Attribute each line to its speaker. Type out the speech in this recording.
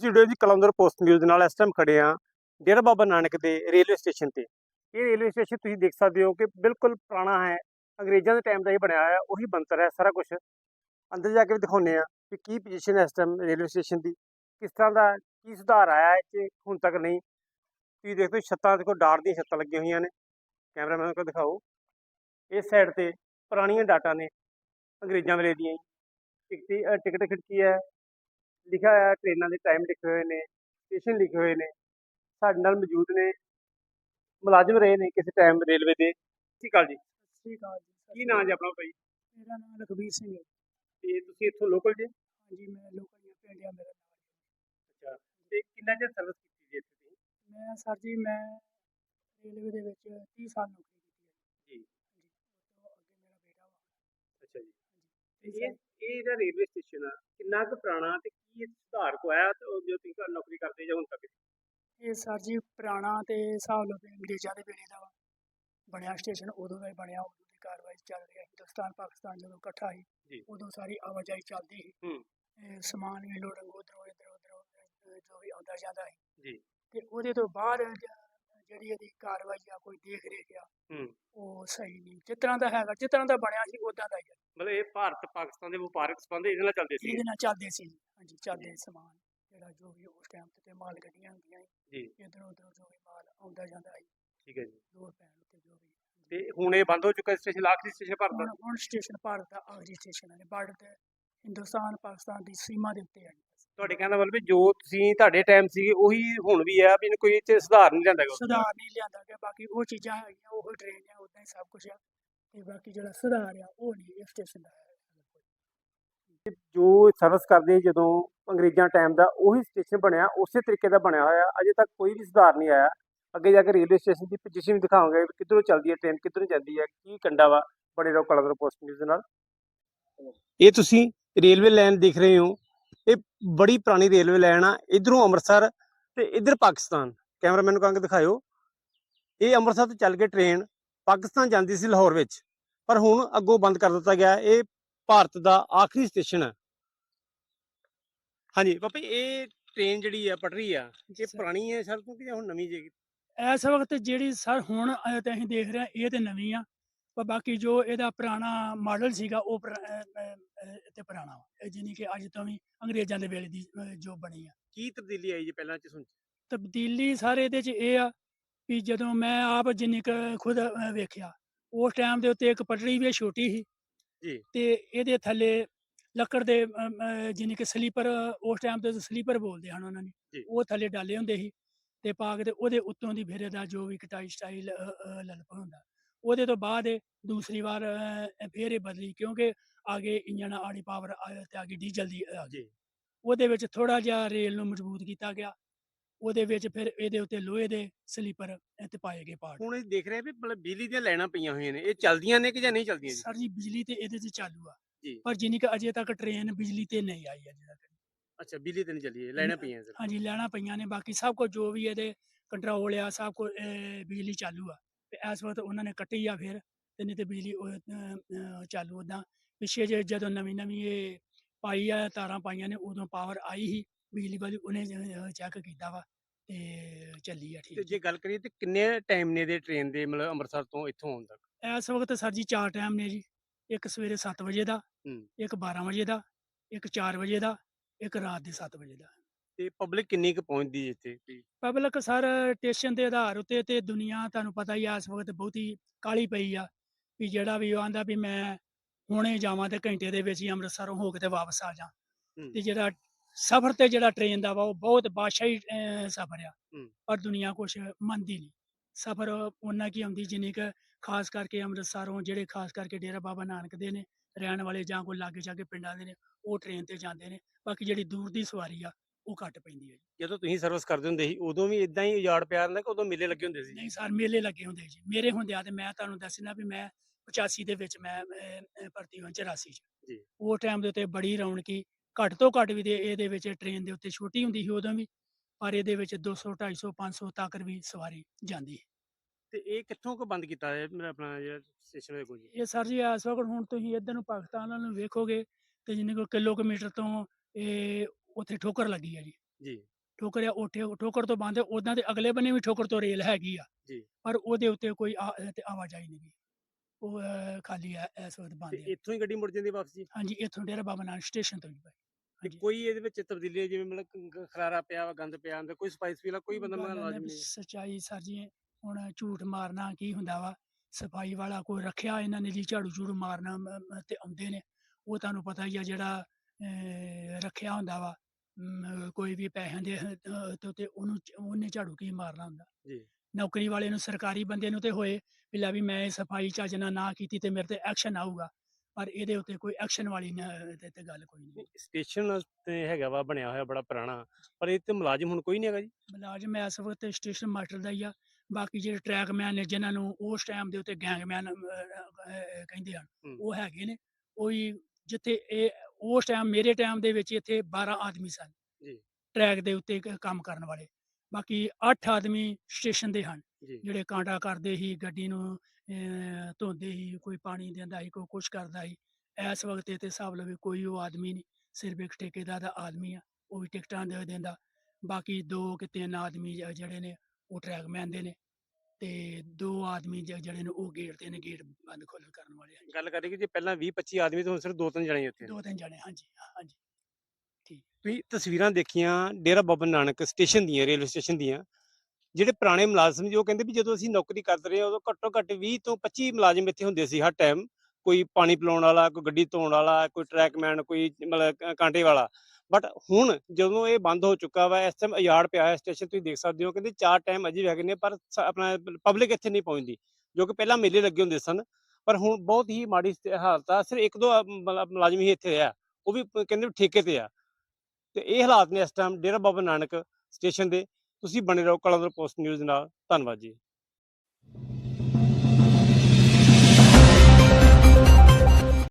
Speaker 1: ਤੁਸੀਂ ਵੀਡੀਓ ਜੀ ਕਲੰਦਰ post news ਨਾਲ। ਇਸ ਟਾਈਮ ਖੜੇ ਆ ਡੇਰਾ ਬਾਬਾ ਨਾਨਕ ਦੇ ਰੇਲਵੇ ਸਟੇਸ਼ਨ ਤੇ। ਇਹ ਰੇਲਵੇ ਸਟੇਸ਼ਨ ਤੁਸੀਂ ਦੇਖ ਸਕਦੇ ਹੋ ਕਿ ਬਿਲਕੁਲ ਪੁਰਾਣਾ ਹੈ। ਅੰਗਰੇਜ਼ਾਂ ਦੇ ਟਾਈਮ ਦਾ ਹੀ ਬਣਿਆ ਹੋਇਆ, ਉਹੀ ਬਣਤਰ ਹੈ ਸਾਰਾ ਕੁਝ ਅੰਦਰ ਜਾ ਕੇ ਵੀ ਦਿਖਾਉਂਦੇ ਆ ਕਿ ਕੀ ਪੋਜੀਸ਼ਨ ਹੈ ਇਸ ਟਾਈਮ ਰੇਲਵੇ ਸਟੇਸ਼ਨ ਦੀ। ਕਿਸ ਤਰ੍ਹਾਂ ਦਾ, ਕੀ ਸੁਧਾਰ ਆਇਆ ਹੈ ਕਿ ਹੁਣ ਤੱਕ ਨਹੀਂ। ਤੁਸੀਂ ਦੇਖਦੇ ਹੋ ਛੱਤਾਂ ਦੇਖੋ ਡਾਰ ਦੀਆਂ ਛੱਤਾਂ ਲੱਗੀਆਂ ਹੋਈਆਂ ਨੇ। ਕੈਮਰਾਮੈਨ ਕੋਲ ਦਿਖਾਓ। ਇਸ ਸਾਈਡ ਤੇ ਪੁਰਾਣੀਆਂ ਡਾਟਾ ਨੇ ਅੰਗਰੇਜ਼ਾਂ ਵੇਲੇ ਦੀਆਂ ਹੀ। ਟਿਕਟ ਖਿੜਕੀ ਹੈ। ਲਿਖਿਆ ਹੋਇਆ ਟ੍ਰੇਨਾਂ ਦੇ ਟਾਈਮ ਲਿਖੇ ਹੋਏ ਨੇ ਸਟੇਸ਼ਨ ਲਿਖੇ ਹੋਏ ਨੇ ਸਾਡੇ ਨਾਲ ਮੌਜੂਦ ਨੇ ਮੁਲਾਜ਼ਮ ਰਹੇ ਨੇ ਕਿਸੇ ਟਾਈਮ ਰੇਲਵੇ ਦੇ। ਸ਼੍ਰੀ ਅਕਾਲ ਜੀ।
Speaker 2: ਜੀ ਸਤਿ
Speaker 1: ਕੀ
Speaker 2: ਸ਼੍ਰੀ
Speaker 1: ਨਾਂ ਜੀ। ਆਪਣਾ ਭਾਈ?
Speaker 2: ਮੇਰਾ ਨਾਮ ਲਖਬੀਰ ਸਿੰਘ ਹੈ।
Speaker 1: ਤੇ ਤੁਸੀਂ ਇੱਥੋਂ ਲੋਕਲ ਜੀ?
Speaker 2: ਹਾਂਜੀ ਮੈਂ ਲੋਕਲ ਹੀ ਪਿੰਡ ਆ ਮੇਰਾ ਨਾਮ।
Speaker 1: ਅੱਛਾ ਤੇ ਕਿੰਨਾ ਚਿਰ ਸਰਵਿਸ ਕੀਤੀ ਜੀ ਇੱਥੇ ਤੁਸੀਂ?
Speaker 2: ਮੈਂ ਸਰ ਜੀ ਮੈਂ ਰੇਲਵੇ ਦੇ ਵਿੱਚ 30 ਸਾਲ ਨੌਕਰੀ ਕੀਤੀ ਹੈ।
Speaker 1: ਜੀ। ਅੱਛਾ ਜੀ। ਇਹ ਇਹ ਜਿਹੜਾ ਰੇਲਵੇ ਸਟੇਸ਼ਨ ਆ ਕਿੰਨਾ ਕੁ ਪੁਰਾਣਾ ਤੇ ਕੀ ਇਹ ਸੁਧਾਰ ਕੋ ਆਇਆ ਤੇ ਉਹ ਜੋ ਤੁਸੀਂ ਘਰ ਨੌਕਰੀ ਕਰਦੇ ਜਾਂ ਹੁਣ ਤੱਕ?
Speaker 2: ਸਾਲ ਇਹ ਸਰ ਜੀ ਪੁਰਾਣਾ ਤੇ ਹਿਸਾਬ ਲਓ ਵੀ ਅੰਗਰੇਜ਼ਾਂ ਦੇ ਵੇਲੇ ਦਾ ਬਣਿਆ ਸਟੇਸ਼ਨ ਉਦੋਂ ਦਾ ਹੀ ਬਣਿਆ ਉਦੋਂ ਦੀ ਕਾਰਵਾਈ ਚੱਲ ਰਹੀ ਹੈ। ਹਿੰਦੁਸਤਾਨ ਪਾਕਿਸਤਾਨ ਜਦੋਂ ਇਕੱਠਾ। ਸੀ ਉਦੋਂ ਸਾਰੀ ਆਵਾਜਾਈ ਚੱਲਦੀ ਸੀ। ਸਮਾਨ ਵੀ ਲੋਡਿੰਗ ਉਧਰੋਂ ਇੱਧਰੋਂ ਉੱਧਰੋਂ ਜੋ ਵੀ ਆਉਂਦਾ ਜਾਂਦਾ ਸੀ।
Speaker 1: ਜੀ।
Speaker 2: ਤੇ ਉਹਦੇ ਤੋਂ ਬਾਅਦ ਜਿਹੜੀ ਇਹਦੀ ਕਾਰਵਾਈ ਆ ਕੋਈ ਦੇਖ ਰੇਖ ਆ
Speaker 1: ਹੂੰ।
Speaker 2: ਉਹ ਸਹੀ ਨਹੀਂ। ਜਿਸ ਤਰ੍ਹਾਂ ਦਾ ਹੈਗਾ ਜਿਸ ਤਰ੍ਹਾਂ ਦਾ ਬਣਿਆ ਸੀ ਉਦਾਂ ਦਾ ਹੀ ਆ।
Speaker 1: ਮਤਲਬ ਇਹ ਭਾਰਤ ਪਾਕਿਸਤਾਨ ਦੇ ਵਪਾਰਕ ਸੰਬੰਧ ਇਹਦੇ ਨਾਲ ਚੱਲਦੇ ਸੀ?
Speaker 2: ਇਹਦੇ ਨਾਲ ਚੱਲਦੇ ਸੀ ਹਾਂਜੀ ਚੱਲਦੇ ਸਮਾਨ। ਜਿਹੜਾ ਜੋ ਵੀ ਉਸ ਟਾਈਮ ਤੇ ਮਾਲ ਗੱਡੀਆਂ ਹੁੰਦੀਆਂ
Speaker 1: ਜੀ।
Speaker 2: ਇਧਰੋਂ ਉਧਰੋਂ ਜੋ ਵੀ ਮਾਲ ਆਉਂਦਾ ਜਾਂਦਾ ਸੀ।
Speaker 1: ਠੀਕ ਹੈ ਜੀ।
Speaker 2: ਲੋੜ ਪੈਣ ਉੱਤੇ ਜੋ ਵੀ।
Speaker 1: ਤੇ ਹੁਣ ਇਹ ਬੰਦ ਹੋ ਚੁੱਕਾ ਸਟੇਸ਼ਨ ਆਖਰੀ ਸਟੇਸ਼ਨ ਭਾਰਤ ਦਾ?
Speaker 2: ਹੁਣ ਸਟੇਸ਼ਨ ਭਾਰਤ ਦਾ ਆਖਰੀ ਸਟੇਸ਼ਨ ਹੈ ਬਾਰਡਰ ਤੇ ਹਿੰਦੁਸਤਾਨ ਪਾਕਿਸਤਾਨ ਦੀ ਸੀਮਾ ਦੇ ਉੱਤੇ ਹੈ।
Speaker 1: ਤੁਹਾਡੇ ਕਹਿਣ ਦਾ ਮਤਲਬ ਵੀ ਜੋ ਤੁਸੀਂ ਤੁਹਾਡੇ ਟਾਈਮ ਸੀਗੇ ਉਹੀ ਹੁਣ ਵੀ ਆ ਵੀ ਇਹਨੂੰ ਕੋਈ ਇੱਥੇ ਸੁਧਾਰ ਨਹੀਂ ਲਿਆਂਦਾ ਗਿਆ
Speaker 2: ਸੁਧਾਰ ਨਹੀਂ ਲਿਆਂਦਾ ਗਿਆ ਬਾਕੀ ਉਹ ਚੀਜ਼ਾਂ ਹੈਗੀਆਂ ਉਹ ਟ੍ਰੇਨ ਆ ਉਦਾਂ ਹੀ ਸਭ ਕੁਝ ਆ। ਤੇ ਬਾਕੀ ਜਿਹੜਾ ਸੁਧਾਰ ਆ ਉਹ ਨਹੀਂ ਇਸ ਸਟੇਸ਼ਨ ਦਾ ਹੈ
Speaker 1: ਜੋ ਸਰਵਿਸ ਕਰਦੇ ਸੀ ਜਦੋਂ ਅੰਗਰੇਜ਼ਾਂ ਟਾਈਮ ਦਾ ਉਹੀ ਸਟੇਸ਼ਨ ਬਣਿਆ ਉਸੇ ਤਰੀਕੇ ਦਾ ਬਣਿਆ ਹੋਇਆ ਅਜੇ ਤੱਕ ਕੋਈ ਵੀ ਸੁਧਾਰ ਨਹੀਂ ਆਇਆ। ਅੱਗੇ ਜਾ ਕੇ ਰੇਲਵੇ ਸਟੇਸ਼ਨ ਦੀ ਪੋਜੀਸ਼ਨ ਵੀ ਦਿਖਾਵਾਂਗੇ ਕਿੱਧਰੋਂ ਚੱਲਦੀ ਹੈ ਟ੍ਰੇਨ ਕਿੱਧਰੋਂ ਜਾਂਦੀ ਹੈ ਕੀ ਕੰਡਾ ਵਾ ਬੜੇ ਰਹੋ ਕਲਰ ਪੋਸਟ ਨਿਊਜ਼ ਨਾਲ। ਇਹ ਤੁਸੀਂ ਰੇਲਵੇ ਲਾਈਨ ਦੇਖ ਰਹੇ ਹੋ ਇਹ ਬੜੀ ਪੁਰਾਣੀ ਰੇਲਵੇ ਲਾਈਨ ਆ ਇਧਰੋਂ ਅੰਮ੍ਰਿਤਸਰ ਤੇ ਇਧਰ ਪਾਕਿਸਤਾਨ। ਕੈਮਰਾਮੈਨ ਨੂੰ ਕਹਾਂਗੇ ਦਿਖਾਇਓ। ਇਹ ਅੰਮ੍ਰਿਤਸਰ ਤੋਂ ਚੱਲ ਕੇ ਟ੍ਰੇਨ ਪਾਕਿਸਤਾਨ ਜਾਂਦੀ ਸੀ ਲਾਹੌਰ ਵਿੱਚ ਪਰ ਹੁਣ ਅੱਗੋਂ ਬੰਦ ਕਰ ਦਿੱਤਾ ਗਿਆ। ਇਹ ਭਾਰਤ ਦਾ ਆਖਰੀ ਸਟੇਸ਼ਨ ਹੈ ਹਾਂਜੀ ਪਾਪਾ ਇਹ ਟ੍ਰੇਨ ਜਿਹੜੀ ਆ ਪਟਰੀ ਆ ਇਹ। ਪੁਰਾਣੀ ਹੈ ਸਰ ਤੋਂ ਕਿ ਜਾਂ ਹੁਣ ਨਵੀਂ ਜੀ
Speaker 2: ਇਸ ਵਕਤ ਜਿਹੜੀ ਸਰ ਹੁਣ ਅਸੀਂ ਦੇਖ ਰਹੇ ਇਹ ਤੇ ਨਵੀਂ ਆ। ਪਰ ਬਾਕੀ ਜੋ ਇਹਦਾ ਪੁਰਾਣਾ ਮਾਡਲ ਸੀਗਾ ਉਹ ਤੇ ਪੁਰਾਣਾ ਵਾ। ਜਿਹਨੀ ਕਿ ਅੱਜ ਤੋਂ ਵੀ ਅੰਗਰੇਜ਼ਾਂ ਦੇ ਵੇਲੇ ਦੀ ਜੋ ਬਣੀ ਆ।
Speaker 1: ਕੀ ਤਬਦੀਲੀ ਆਈ ਜੀ ਪਹਿਲਾਂ ਚ ਸੁਣ
Speaker 2: ਤਬਦੀਲੀ ਸਾਰੇ ਇਹਦੇ ਚ ਇਹ ਆ ਵੀ ਜਦੋਂ ਮੈਂ ਆਪ ਜਿੰਨੀ ਕੁ ਖੁਦ ਵੇਖਿਆ ਉਸ ਟਾਈਮ ਦੇ ਉੱਤੇ ਇੱਕ ਪਟੜੀ ਵੀ ਛੋਟੀ ਸੀ
Speaker 1: ਜੀ।
Speaker 2: ਤੇ ਇਹਦੇ ਥੱਲੇ ਲੱਕੜ ਦੇ ਜਿੰਨੀ ਕਿ ਸਲੀਪਰ ਉਸ ਟਾਈਮ ਤੇ ਸਲੀਪਰ ਬੋਲਦੇ ਹਨ ਉਹਨਾਂ ਨੇ। ਉਹ ਥੱਲੇ ਡਾਲੇ ਹੁੰਦੇ ਸੀ ਤੇ ਪਾ ਕੇ ਤੇ ਉਹਦੇ ਉੱਤੋਂ ਦੀ ਫਿਰ ਇਹਦਾ ਜੋ ਵੀ ਕਟਾਈ ਸਟਾਈਲ ਲਲਪ ਹੁੰਦਾ। ਉਹਦੇ ਤੋਂ ਬਾਅਦ ਦੂਸਰੀ ਵਾਰ ਫਿਰ ਇਹ ਬਦਲੀ ਕਿਉਂਕਿ ਆਗੇ ਇੰਜਨ ਆੜੀ ਪਾਵਰ ਤੇ ਆਗੇ ਡੀਜ਼ਲ ਦੀ ਆ ਗਈ।
Speaker 1: ਜੀ।
Speaker 2: ਉਹਦੇ ਵਿੱਚ ਥੋੜਾ ਜਿਹਾ ਰੇਲ ਨੂੰ ਮਜ਼ਬੂਤ ਕੀਤਾ ਗਿਆ। ਉਹਦੇ ਵਿੱਚ ਫਿਰ ਇਹਦੇ ਉੱਤੇ ਲੋਹੇ ਦੇ ਸਲੀਪਰ ਤੇ ਪਾਏ ਗਏ ਪਾਰਟ
Speaker 1: ਹੁਣ ਇਹ ਦੇਖ ਰਹੇ ਵੀ ਬਿਜਲੀ ਦੀਆਂ ਲਾਈਨਾਂ ਪਈਆਂ ਹੋਈਆਂ ਨੇ। ਇਹ ਚੱਲਦੀਆਂ ਨੇ ਕਿ ਜਾਂ ਨਹੀਂ ਚੱਲਦੀਆਂ ਜੀ?
Speaker 2: ਸਰ ਜੀ ਬਿਜਲੀ ਤੇ ਇਹਦੇ 'ਚ ਚਾਲੂ ਆ। ਪਰ ਜਿੰਨੀ ਕਿ ਅਜੇ ਤੱਕ ਟ੍ਰੇਨ ਬਿਜਲੀ ਤੇ ਨਹੀਂ ਆਈ ਅਜੇ ਤੱਕ।
Speaker 1: ਅੱਛਾ ਬਿਜਲੀ ਤੇ ਨਹੀਂ ਚੱਲੀ ਲਾਈਨਾਂ ਪਈਆਂ ਸਰ
Speaker 2: ਹਾਂਜੀ ਲੈਣਾ ਪਈਆਂ ਨੇ। ਬਾਕੀ ਸਭ ਕੁਝ ਜੋ ਵੀ ਇਹਦੇ ਕੰਟਰੋਲ ਆ ਸਭ ਕੁਝ ਬਿਜਲੀ ਚਾਲੂ ਆ। ਤੇ ਇਸ ਵਕਤ ਉਹਨਾਂ ਨੇ ਕੱਟੀ ਆ ਫਿਰ ਤੇ ਨਹੀਂ ਤੇ ਬਿਜਲੀ ਉਹ, ਚਾਲੂ ਉਦਾਂ ਪਿੱਛੇ ਜੇ ਜਦੋਂ ਨਵੀਂ ਨਵੀਂ ਇਹ ਪਾਈ ਆ ਤਾਰਾਂ ਪਾਈਆਂ ਨੇ ਉਦੋਂ ਪਾਵਰ ਆਈ ਸੀ ਬਿਜਲੀ ਵਾਲੀ ਉਹਨੇ ਚੈੱਕ ਕੀਤਾ ਵਾ ਤੇ ਚੱਲੀ ਆ
Speaker 1: ਤੇ
Speaker 2: ਠੀਕ
Speaker 1: ਜੇ ਗੱਲ ਕਰੀਏ ਤੇ ਕਿੰਨੇ ਟਾਈਮ ਨੇ ਦੇ ਟ੍ਰੇਨ ਦੇ ਮਤਲਬ ਅੰਮ੍ਰਿਤਸਰ ਤੋਂ ਇੱਥੋਂ ਆਉਣ ਤੱਕ?
Speaker 2: ਇਸ ਵਕਤ ਸਰ ਜੀ ਚਾਰ ਟਾਈਮ ਨੇ ਜੀ ਇੱਕ ਸਵੇਰੇ 7 ਵਜੇ ਦਾ। ਇੱਕ 12 ਵਜੇ ਦਾ ਇੱਕ 4 ਵਜੇ ਦਾ ਇੱਕ ਰਾਤ ਦੇ 7 ਵਜੇ ਦਾ।
Speaker 1: ਤੇ ਪਬਲਿਕ ਕਿੰਨੀ ਕੁ ਪਹੁੰਚਦੀ ਹੈ ਇੱਥੇ ਵੀ?
Speaker 2: ਪਬਲਿਕ ਸਰ ਸਟੇਸ਼ਨ ਦੇ ਆਧਾਰ ਉੱਤੇ ਤੇ ਦੁਨੀਆ ਤੁਹਾਨੂੰ ਪਤਾ ਹੀ ਆ ਇਸ ਵਕਤ ਬਹੁਤੀ ਕਾਲੀ ਪਈ ਆ ਵੀ ਜਿਹੜਾ ਵੀ ਉਹ ਆਂਦਾ ਵੀ ਮੈਂ ਹੁਣੇ ਜਾਵਾਂ ਤੇ ਘੰਟੇ ਦੇ ਵਿੱਚ ਹੀ ਅੰਮ੍ਰਿਤਸਰੋਂ ਹੋ ਕੇ ਤੇ ਵਾਪਸ ਆ ਜਾ
Speaker 1: ਹੂੰ।
Speaker 2: ਤੇ ਜਿਹੜਾ ਸਫ਼ਰ ਤੇ ਜਿਹੜਾ ਟ੍ਰੇਨ ਦਾ ਵਾ ਉਹ ਬਹੁਤ ਬਾਦਸ਼ਾਹੀ ਸਫ਼ਰ ਆ
Speaker 1: ਹੂੰ।
Speaker 2: ਪਰ ਦੁਨੀਆ ਕੁਛ ਮੰਨਦੀ ਨਹੀਂ ਸਫ਼ਰ ਉਹਨਾਂ ਕੀ ਆਉਂਦੀ ਜਿੰਨੀ ਕੁ ਖਾਸ ਕਰਕੇ ਅੰਮ੍ਰਿਤਸਰੋਂ ਜਿਹੜੇ ਖਾਸ ਕਰਕੇ ਡੇਰਾ ਬਾਬਾ ਨਾਨਕ ਦੇ ਨੇ ਰਹਿਣ ਵਾਲੇ ਜਾਂ ਕੋਈ ਲਾਗੇ ਜਾਗੇ ਪਿੰਡਾਂ ਦੇ ਨੇ ਉਹ ਟ੍ਰੇਨ ਤੇ ਜਾਂਦੇ ਨੇ ਬਾਕੀ ਜਿਹੜੀ ਦੂਰ ਦੀ ਸਵਾਰੀ ਆ ਉਹ ਘੱਟ ਪੈਂਦੀ ਹੈ
Speaker 1: ਜਦੋਂ ਤੁਸੀਂ ਸਰਵਿਸ ਕਰਦੇ ਹੁੰਦੇ ਸੀ ਉਦੋਂ ਵੀ ਇਦਾਂ ਹੀ ਉਜਾੜ ਪਿਆ ਰਹਿੰਦਾ ਕਿ ਉਦੋਂ ਮੇਲੇ ਲੱਗੇ ਹੁੰਦੇ ਸੀ?
Speaker 2: ਨਹੀਂ ਸਰ ਮੇਲੇ ਲੱਗੇ ਹੁੰਦੇ ਜੀ ਮੇਰੇ ਹੁੰਦਿਆਂ ਤੇ ਮੈਂ ਤੁਹਾਨੂੰ ਦੱਸਣਾ ਵੀ ਮੈਂ 85 ਦੇ ਵਿੱਚ ਮੈਂ ਅਹ, ਭਰਤੀ ਹੋਇਆ 84 ਚ।
Speaker 1: ਜੀ।
Speaker 2: ਉਹ ਟਾਈਮ ਦੇ ਉੱਤੇ ਬੜੀ ਰੌਣਕੀ ਘੱਟ ਤੋਂ ਘੱਟ ਵੀ ਦੇ ਇਹਦੇ ਵਿੱਚ ਟ੍ਰੇਨ ਦੇ ਉੱਤੇ ਛੋਟੀ ਹੁੰਦੀ ਸੀ ਉਦੋਂ ਵੀ ਪਰ ਇਹਦੇ ਵਿੱਚ 200 250 500 ਤੱਕ ਵੀ ਸਵਾਰੀ ਜਾਂਦੀ ਹੈ
Speaker 1: ਤੇ ਇਹ ਕਿੱਥੋਂ ਕੋ ਬੰਦ ਕੀਤਾ ਹੈ ਮੇਰਾ ਆਪਣਾ ਜਿਹੜਾ ਸਟੇਸ਼ਨ ਦੇ ਕੋਲ ਜੀ
Speaker 2: ਇਹ ਸਰ ਜੀ ਇਸ ਵਕਤ ਹੁਣ ਤੁਸੀਂ ਇੱਧਰ ਨੂੰ ਪਾਕਿਸਤਾਨ ਵੱਲ ਨੂੰ ਵੇਖੋਗੇ ਤੇ ਜਿੰਨੇ ਕੋ ਕਿਲੋਮੀਟਰ ਤੋਂ ਇਹ ਉੱਥੇ ਠੋਕਰ ਲੱਗੀ ਹੈ ਜੀ।
Speaker 1: ਜੀ।
Speaker 2: ਠੋਕਰ ਆ ਉੱਥੇ ਠੋਕਰ ਤੋਂ ਬੰਦ ਉਦਾਂ ਤੇ ਅਗਲੇ ਬੰਨੇ ਵੀ ਠੋਕਰ ਤੋਂ ਰੇਲ ਹੈਗੀ ਆ।
Speaker 1: ਜੀ।
Speaker 2: ਪਰ ਉਹਦੇ ਉੱਤੇ ਕੋਈ ਆ- ਆਵਾਜਾਈ ਨਹੀਂ ਗੀ ਉਹ ਖਾਲੀ ਆ ਇਸ ਵਕਤ ਬੰਦ ਆ।
Speaker 1: ਇੱਥੋਂ ਹੀ ਗੱਡੀ ਮੁੜ ਜਾਂਦੀ ਵਾਪਸ ਜੀ?
Speaker 2: ਹਾਂਜੀ ਇੱਥੋਂ ਡੇਰਾ ਬਾਬਾ ਨਾਨਕ ਸਟੇਸ਼ਨ ਤੋਂ ਜੀ ਭਾਈ
Speaker 1: ਕੋਈ ਇਹਦੇ ਵਿੱਚ ਤਬਦੀਲੀ ਜਿਵੇਂ ਮਤਲਬ ਖਲਾਰਾ ਪਿਆ ਵਾ ਗੰਦ ਪਿਆ ਅੰਦਰ ਕੋਈ ਸਫ਼ਾਈ ਵਾਲਾ ਕੋਈ ਬੰਦਾ ਮਤਲਬ
Speaker 2: ਆ
Speaker 1: ਲਾਜ਼ਮੀ ਨਹੀਂ
Speaker 2: ਸੱਚਾਈ ਸਰ ਜੀ ਹੁਣ ਝੂਠ ਮਾਰਨਾ ਕੀ ਹੁੰਦਾ ਵਾ? ਸਫ਼ਾਈ ਵਾਲਾ ਕੋਈ ਰੱਖਿਆ ਇਹਨਾਂ ਨੇ ਜੀ ਝਾੜੂ ਝੂੜੂ ਮਾਰਨਾ ਤੇ ਆਉਂਦੇ ਨੇ। ਉਹ ਤੁਹਾਨੂੰ ਪਤਾ ਹੀ ਆ ਜਿਹੜਾ ਰੱਖਿਆ ਹੁੰਦਾ ਵਾ ਕੋਈ ਵੀ ਪੈਸਿਆਂ ਦੇ ਤੇ ਉਹਨੂੰ ਉਹਨੇ ਝਾੜੂ ਕੀ ਮਾਰਨਾ ਹੁੰਦਾ।
Speaker 1: ਜੀ।
Speaker 2: ਨੌਕਰੀ ਵਾਲੇ ਨੂੰ ਸਰਕਾਰੀ ਬੰਦੇ ਨੂੰ ਤੇ ਹੋਏ ਵੀ ਲੈ ਵੀ ਮੈਂ ਸਫ਼ਾਈ ਚੱਜ ਨਾਲ ਨਾ ਕੀਤੀ ਤੇ ਮੇਰੇ ਤੇ ਐਕਸ਼ਨ ਆਊਗਾ ਪਰ ਇਹਦੇ ਉੱਤੇ ਕੋਈ ਐਕਸ਼ਨ ਵਾਲੀ ਤੇ, ਗੱਲ ਕੋਈ ਨਹੀਂ।
Speaker 1: ਸਟੇਸ਼ਨ ਤੇ ਹੈਗਾ ਵਾ ਬਣਿਆ ਹੋਇਆ ਬੜਾ ਪੁਰਾਣਾ ਪਰ ਇਹ ਤੇ ਮੁਲਾਜ਼ਮ ਹੁਣ ਕੋਈ ਨਹੀਂ ਹੈਗਾ ਜੀ।
Speaker 2: ਮੁਲਾਜ਼ਮ ਇਸ ਵਕਤ ਸਟੇਸ਼ਨ ਮਾਸਟਰ ਦਾ ਹੀ ਆ ਬਾਕੀ ਜਿਹੜੇ ਟਰੈਕਮੈਨ ਨੇ ਜਿਨ੍ਹਾਂ ਨੂੰ ਉਸ ਟਾਈਮ ਦੇ ਉੱਤੇ ਗੈਂਗਮੈਨ ਕਹਿੰਦੇ ਹਨ। ਉਹ ਹੈਗੇ ਨੇ ਉਹ ਜਿੱਥੇ ਇਹ ਉਸ ਟਾਈਮ ਮੇਰੇ ਟਾਈਮ ਦੇ ਵਿੱਚ ਇੱਥੇ 12 ਆਦਮੀ ਸਨ।
Speaker 1: ਜੀ।
Speaker 2: ਟਰੈਕ ਦੇ ਉੱਤੇ ਕ- ਕੰਮ ਕਰਨ ਵਾਲੇ। ਬਾਕੀ 8 ਆਦਮੀ ਸਟੇਸ਼ਨ ਦੇ ਹਨ।
Speaker 1: ਜੀ।
Speaker 2: ਜਿਹੜੇ ਕਾਂਟਾ ਕਰਦੇ ਸੀ ਗੱਡੀ ਨੂੰ ਅਹ, ਧੋਂਦੇ ਸੀ ਕੋਈ ਪਾਣੀ ਦਿੰਦਾ ਸੀ ਕੋਈ ਕੁਛ ਕਰਦਾ ਸੀ। ਇਸ ਵਕਤ ਤੇ ਹਿਸਾਬ ਲਵੇ ਕੋਈ ਉਹ ਆਦਮੀ ਨਹੀਂ। ਸਿਰਫ ਇੱਕ ਠੇਕੇਦਾਰ ਦਾ ਆਦਮੀ ਆ ਉਹ ਵੀ ਟਿਕਟਾਂ ਦੇ ਦਿੰਦਾ। ਬਾਕੀ ਦੋ ਕਿ ਤਿੰਨ ਆਦਮੀ ਜ- ਜਿਹੜੇ ਨੇ ਉਹ ਟਰੈਕਮੈਨ ਦੇ ਨੇ। ਤੇ ਦੋ ਆਦਮੀ ਜ- ਜਿਹੜੇ ਨੇ ਉਹ ਗੇਟ ਤੇ ਨੇ ਗੇਟ ਬੰਦ ਖੋਲ੍ਹ ਕਰਨ ਵਾਲੇ ਆ
Speaker 1: ਗੱਲ ਕਰੀਏ ਕਿ ਜੇ ਪਹਿਲਾਂ 20 25 ਆਦਮੀ ਤੇ ਸਿਰਫ ਦੋ ਤਿੰਨ ਜਣੇ ਨੇ।
Speaker 2: ਦੋ ਤਿੰਨ ਜਣੇ ਹਾਂਜੀ ਹਾਂਜੀ।
Speaker 1: ਤੁਸੀਂ ਤਸਵੀਰਾਂ ਦੇਖੀਆਂ ਡੇਰਾ ਬਾਬਾ ਨਾਨਕ ਸਟੇਸ਼ਨ ਦੀਆਂ ਰੇਲਵੇ ਸਟੇਸ਼ਨ ਦੀਆਂ ਜਿਹੜੇ ਪੁਰਾਣੇ ਮੁਲਾਜ਼ਮ ਜੋ ਕਹਿੰਦੇ ਵੀ ਜਦੋਂ ਅਸੀਂ ਨੌਕਰੀ ਕਰਦੇ ਰਹੇ ਉਦੋਂ ਘੱਟੋ ਘੱਟ 20 ਤੋਂ 25 ਮੁਲਾਜ਼ਮ ਇੱਥੇ ਹੁੰਦੇ ਸੀ ਹਰ ਟਾਈਮ ਕੋਈ ਪਾਣੀ ਪਿਲਾਉਣ ਵਾਲਾ ਕੋਈ ਗੱਡੀ ਧੋਣ ਵਾਲਾ ਕੋਈ ਟਰੈਕਮੈਨ ਕੋਈ ਮਤਲਬ ਕ- ਕਾਂਟੇ ਵਾਲਾ। ਬਟ ਹੁਣ ਜਦੋਂ ਇਹ ਬੰਦ ਹੋ ਚੁੱਕਾ ਵਾ, ਇਸ ਟਾਈਮ ਅਯਾੜ ਪਿਆ ਹੈ ਸਟੇਸ਼ਨ ਤੁਸੀਂ ਦੇਖ ਸਕਦੇ ਹੋ ਕਹਿੰਦੇ ਚਾਰ ਟਾਈਮ ਅਜੇ ਵੀ ਹੈਗੇ ਨੇ, ਪਰ ਸ- ਆਪਣਾ ਪਬਲਿਕ ਇੱਥੇ ਨਹੀਂ ਪਹੁੰਚਦੀ, ਜੋ ਕਿ ਪਹਿਲਾਂ ਮੇਲੇ ਲੱਗੇ ਹੁੰਦੇ ਸਨ। ਪਰ ਹੁਣ ਬਹੁਤ ਹੀ ਮਾੜੀ ਹਾਲਤ ਆ, ਸਿਰਫ ਇੱਕ ਦੋ ਮੁਲਾਜ਼ਮ ਹੀ ਇੱਥੇ ਆ ਉਹ ਵੀ ਕਹਿੰਦੇ ਠੇਕੇ ਤੇ ਆ। ਤੇ ਇਹ ਹਾਲਾਤ ਨੇ ਇਸ ਟਾਈਮ ਡੇਰਾ ਬਾਬਾ ਨਾਨਕ ਸਟੇਸ਼ਨ ਦੇ। ਤੁਸੀਂ ਬਣੇ ਰਹੋ ਕਲਰ ਪੋਸਟ ਨਿਊਜ਼ ਨਾਲ। ਧੰਨਵਾਦ ਜੀ।